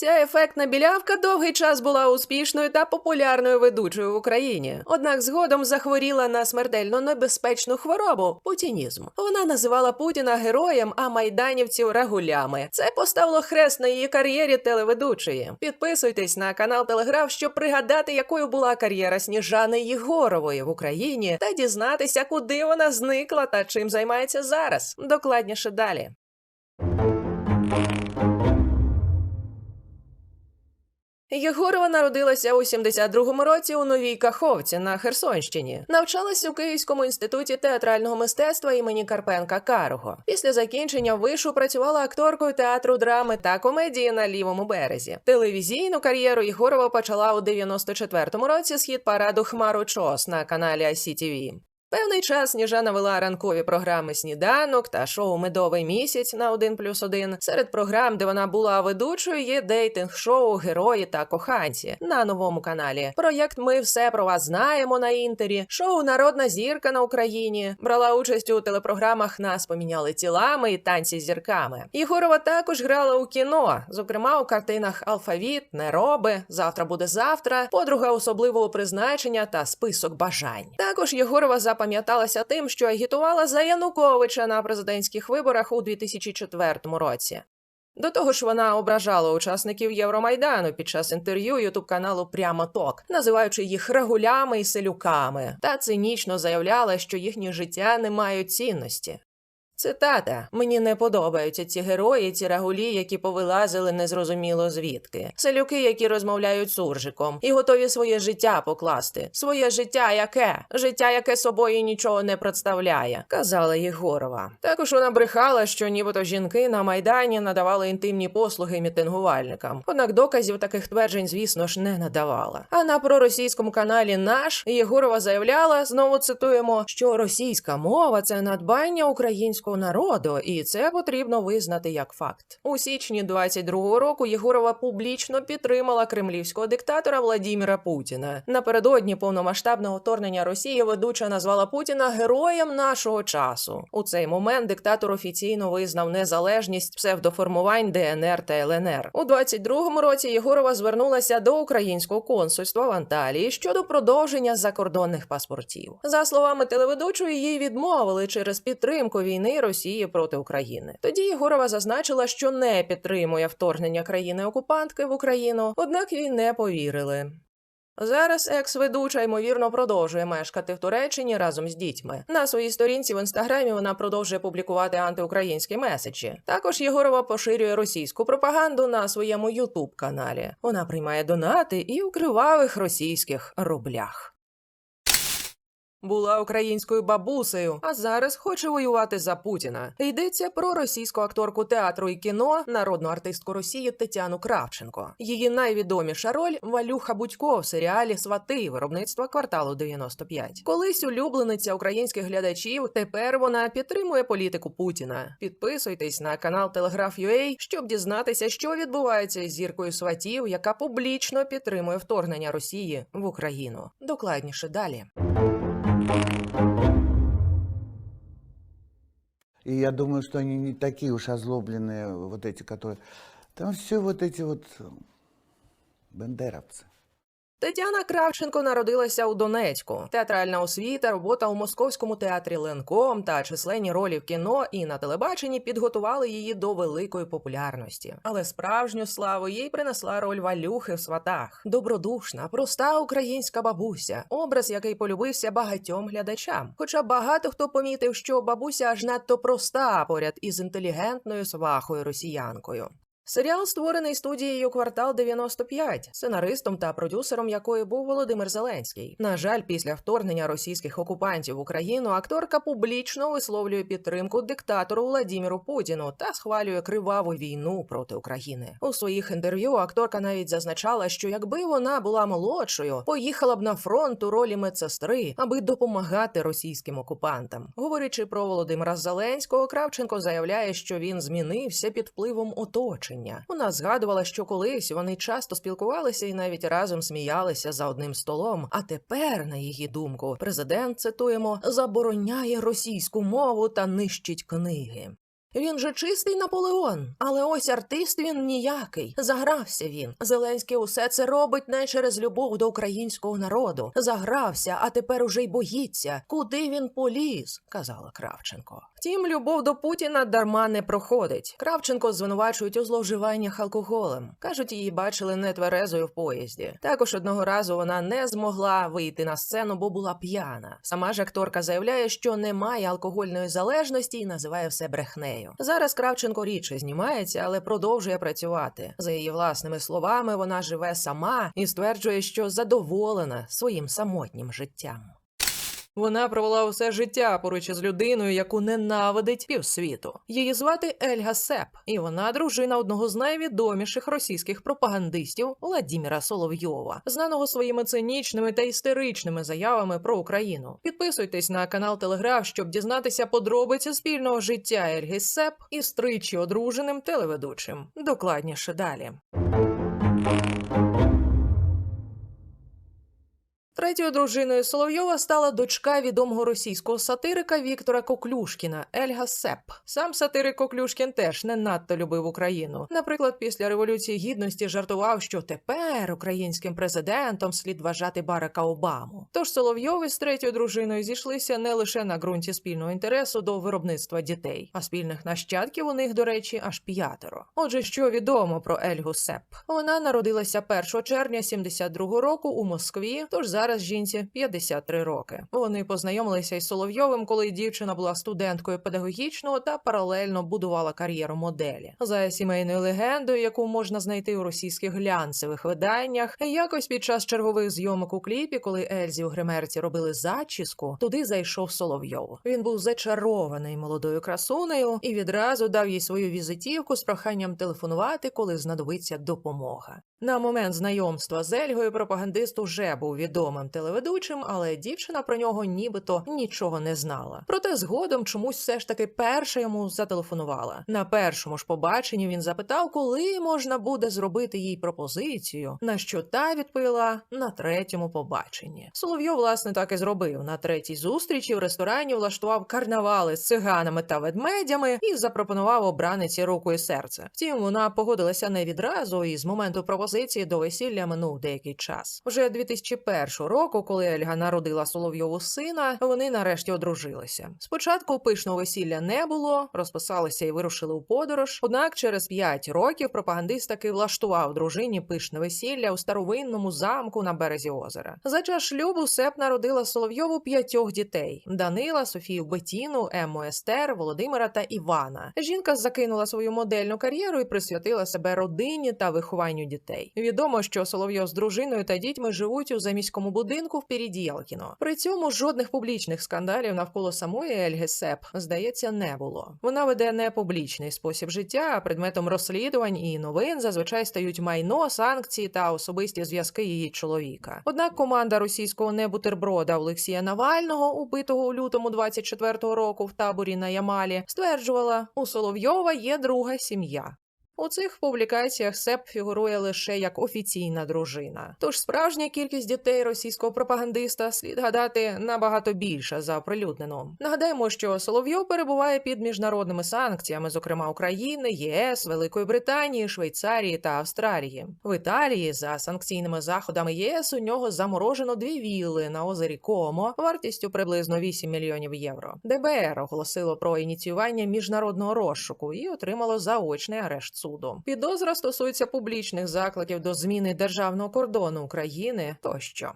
Ця ефектна білявка довгий час була успішною та популярною ведучою в Україні. Однак згодом захворіла на смертельно небезпечну хворобу путінізм. Вона називала Путіна героєм, а майданівців рагулями. Це поставило хрест на її кар'єрі телеведучої. Підписуйтесь на канал Телеграф, щоб пригадати, якою була кар'єра Сніжани Єгорової в Україні, та дізнатися, куди вона зникла та чим займається зараз. Докладніше далі. Єгорова народилася у 72-му році у Новій Каховці на Херсонщині. Навчалась у Київському інституті театрального мистецтва імені Карпенка Карого. Після закінчення вишу працювала акторкою театру драми та комедії на лівому березі. Телевізійну кар'єру Єгорова почала у 94-му році з хіт параду Хмару Чос на каналі ICTV. Певний час Сніжана вела ранкові програми Сніданок та шоу Медовий місяць на 1 плюс 1. Серед програм, де вона була ведучою, є дейтинг-шоу Герої та коханці на новому каналі. Проєкт Ми все про вас знаємо на інтері. Шоу Народна зірка на Україні брала участь у телепрограмах Нас поміняли тілами і танці з зірками. Єгорова також грала у кіно, зокрема у картинах Алфавіт, Нероби, Завтра буде завтра, подруга особливого призначення та список бажань. Також Єгорова запам'яталася тим, що агітувала за Януковича на президентських виборах у 2004 році. До того ж, вона ображала учасників Євромайдану під час інтерв'ю ютуб каналу Прямо Ток, називаючи їх регулями і селюками, та цинічно заявляла, що їхнє життя не мають цінності. Цитата: Мені не подобаються ці герої, ці рагулі, які повилазили незрозуміло звідки. Селюки, які розмовляють суржиком, і готові своє життя покласти. Своє життя яке? Життя, яке собою нічого не представляє, казала Єгорова. Також вона брехала, що нібито жінки на майдані надавали інтимні послуги мітингувальникам. Однак доказів таких тверджень, звісно ж, не надавала. А на проросійському каналі Наш Єгорова заявляла, знову цитуємо, що російська мова це надбання українського народу, і це потрібно визнати як факт. У січні 22-го року Єгорова публічно підтримала кремлівського диктатора Владіміра Путіна. Напередодні повномасштабного вторгнення Росії ведуча назвала Путіна героєм нашого часу. У цей момент диктатор офіційно визнав незалежність псевдоформувань ДНР та ЛНР. У 22-му році Єгорова звернулася до українського консульства в Анталії щодо продовження закордонних паспортів. За словами телеведучої, їй відмовили через підтримку війни Росії проти України. Тоді Єгорова зазначила, що не підтримує вторгнення країни-окупантки в Україну, однак їй не повірили. Зараз екс-ведуча ймовірно продовжує мешкати в Туреччині разом з дітьми. На своїй сторінці в інстаграмі вона продовжує публікувати антиукраїнські меседжі. Також Єгорова поширює російську пропаганду на своєму Ютуб каналі. Вона приймає донати і у кривавих російських рублях. Була українською бабусею, а зараз хоче воювати за Путіна. Йдеться про російську акторку театру і кіно, народну артистку Росії Тетяну Кравченко. Її найвідоміша роль Валюха Будько в серіалі Свати виробництва кварталу 95. Колись улюблениця українських глядачів. Тепер вона підтримує політику Путіна. Підписуйтесь на канал Телеграф.ua, щоб дізнатися, що відбувається із зіркою сватів, яка публічно підтримує вторгнення Росії в Україну. Докладніше далі. И я думаю, что они не такие уж озлобленные, вот эти, которые... Там все вот эти вот бандеровцы. Тетяна Кравченко народилася у Донецьку. Театральна освіта, робота у московському театрі Ленком та численні ролі в кіно і на телебаченні підготували її до великої популярності. Але справжню славу їй принесла роль Валюхи в сватах. Добродушна, проста українська бабуся, образ, який полюбився багатьом глядачам. Хоча багато хто помітив, що бабуся аж надто проста поряд із інтелігентною свахою росіянкою. Серіал створений студією Квартал 95, сценаристом та продюсером якої був Володимир Зеленський. На жаль, після вторгнення російських окупантів в Україну акторка публічно висловлює підтримку диктатору Владіміру Путіну та схвалює криваву війну проти України. У своїх інтерв'ю акторка навіть зазначала, що якби вона була молодшою, поїхала б на фронт у ролі медсестри, аби допомагати російським окупантам. Говорячи про Володимира Зеленського, Кравченко заявляє, що він змінився під впливом оточення. Вона згадувала, що колись вони часто спілкувалися і навіть разом сміялися за одним столом. А тепер, на її думку, президент цитуємо забороняє російську мову та нищить книги. Він же чистий Наполеон, але ось артист він ніякий. Загрався він. Зеленський усе це робить не через любов до українського народу. Загрався, а тепер уже й боїться. Куди він поліз? казала Кравченко. Втім, любов до Путіна дарма не проходить. Кравченко звинувачують у зловживаннях алкоголем. кажуть, її бачили нетверезою в поїзді. Також одного разу вона не змогла вийти на сцену, бо була п'яна. Сама ж акторка заявляє, що немає алкогольної залежності і називає все брехнею. Зараз Кравченко рідше знімається, але продовжує працювати. За її власними словами, вона живе сама і стверджує, що задоволена своїм самотнім життям. Вона провела усе життя поруч із людиною, яку ненавидить півсвіту. Її звати Ельга Сеп, і вона дружина одного з найвідоміших російських пропагандистів Владіміра Соловйова, знаного своїми цинічними та істеричними заявами про Україну. Підписуйтесь на канал Телеграф, щоб дізнатися подробиці спільного життя Ельги Сеп із тричі одруженим телеведучим. Докладніше далі. Третьою дружиною Соловйова стала дочка відомого російського сатирика Віктора Коклюшкіна Ельга Сеп. Сам сатирик Коклюшкін теж не надто любив Україну. Наприклад, після революції гідності жартував, що тепер українським президентом слід вважати Барака Обаму. Тож Соловйов із третьою дружиною зійшлися не лише на ґрунті спільного інтересу до виробництва дітей, а спільних нащадків у них, до речі, аж п'ятеро. Отже, що відомо про Ельгу Сеп? Вона народилася 1 червня 72 року у Москві, тож зараз жінці 53 роки. Вони познайомилися із Соловйовим, коли дівчина була студенткою педагогічного та паралельно будувала кар'єру моделі. За сімейною легендою, яку можна знайти у російських глянцевих виданнях, якось під час чергових зйомок у кліпі, коли Ельзі у гримерці робили зачіску, туди зайшов Соловйов. Він був зачарований молодою красунею і відразу дав їй свою візитівку з проханням телефонувати, коли знадобиться допомога. На момент знайомства з Ельгою пропагандист уже був відомим телеведучим, але дівчина про нього нібито нічого не знала. Проте згодом чомусь все ж таки перша йому зателефонувала. На першому ж побаченні він запитав, коли можна буде зробити їй пропозицію, на що та відповіла на третьому побаченні. Соловйов, власне, так і зробив. На третій зустрічі в ресторані влаштував карнавали з циганами та ведмедями і запропонував обраниці руку і серце. Втім, вона погодилася не відразу, і з моменту пропозиції до весілля минув деякий час. Вже 2001 року, коли Ельга народила Соловйову сина, вони нарешті одружилися. Спочатку пишного весілля не було, розписалися і вирушили у подорож. Однак через 5 років пропагандист таки влаштував дружині пишне весілля у старовинному замку на березі озера. За час шлюбу Сеп народила Соловйову п'ятьох дітей: Данила, Софію Бетіну, Ему Естер, Володимира та Івана. Жінка закинула свою модельну кар'єру і присвятила себе родині та вихованню дітей. Відомо, що Соловйов з дружиною та дітьми живуть у заміському будинку в Передєлкіно. При цьому жодних публічних скандалів навколо самої Ельги Сеп, здається, не було. Вона веде не публічний спосіб життя, а предметом розслідувань і новин зазвичай стають майно, санкції та особисті зв'язки її чоловіка. Однак команда російського небутерброда Олексія Навального, убитого у лютому 24-го року в таборі на Ямалі, стверджувала, у Соловйова є друга сім'я. У цих публікаціях Сеп фігурує лише як офіційна дружина. Тож справжня кількість дітей російського пропагандиста слід гадати набагато більша за оприлюднену. Нагадаємо, що Соловйов перебуває під міжнародними санкціями, зокрема України, ЄС, Великої Британії, Швейцарії та Австралії. В Італії за санкційними заходами ЄС у нього заморожено дві вілли на озері Комо вартістю приблизно 8 мільйонів євро. ДБР оголосило про ініціювання міжнародного розшуку і отримало заочний арешт суду. Підозра стосується публічних закликів до зміни державного кордону України тощо.